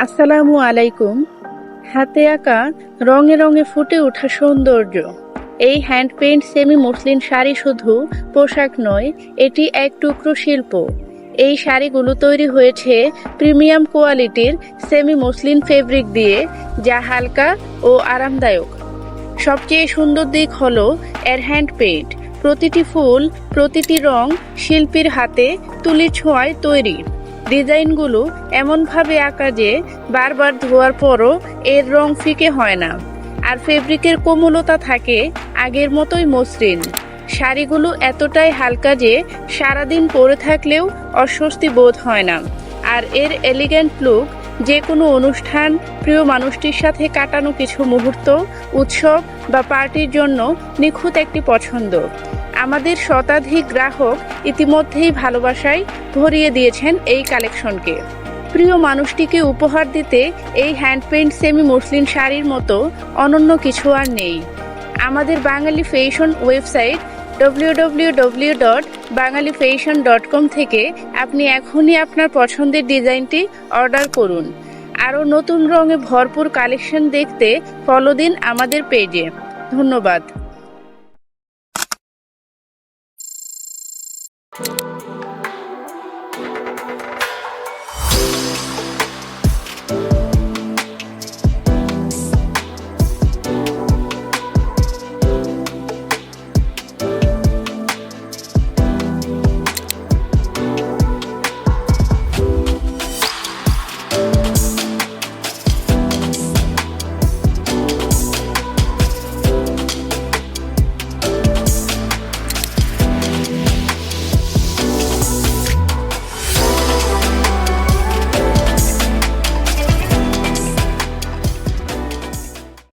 আসসালামু আলাইকুম। হাতে আঁকা রঙে রঙে ফুটে ওঠা সৌন্দর্য। এই hand paint semi muslin sari শুধু পোশাক নয়, এটি এক টুকরো শিল্প। এই শাড়িগুলো তৈরি হয়েছে প্রিমিয়াম কোয়ালিটির সেমি মসলিন ফেব্রিক দিয়ে, যা হালকা ও আরামদায়ক। সবচেয়ে সুন্দর দিক হলো এর হ্যান্ড পেইন্ট প্রতিটি ফুল, প্রতিটি রং শিল্পীর হাতে তুলি ছোঁয়ায় তৈরি। ডিজাইনগুলো এমনভাবে আঁকা যে বারবার ধোয়ার পরও এর রং ফিকে হয় না। আর ফেব্রিকের কোমলতা থাকে আগের মতোই মসৃণ। শাড়িগুলো এতটাই হালকা যে সারাদিন পরে থাকলেও অস্বস্তি বোধ হয় না। আর এর এলিগেন্ট লুক যে কোনো অনুষ্ঠান, প্রিয় মানুষটির সাথে কাটানো কিছু মুহূর্ত, উৎসব বা পার্টির জন্য নিখুঁত একটি পছন্দ। আমাদের শতাধিক গ্রাহক ইতিমধ্যেই ভালোবাসায় ভরিয়ে দিয়েছেন এই কালেকশনকে। প্রিয় মানুষটিকে উপহার দিতে এই হ্যান্ড পেইন্ট সেমি মসলিন শাড়ির মতো অনন্য কিছু আর নেই। আমাদের Bangali fashion website www.bangalifashion.com dot Bangali fashion dot com থেকে আপনি এখনই আপনার পছন্দের ডিজাইনটি অর্ডার করুন। আরও নতুন রঙে ভরপুর কালেকশন দেখতে ফলো দিন আমাদের পেজে ধন্যবাদ। you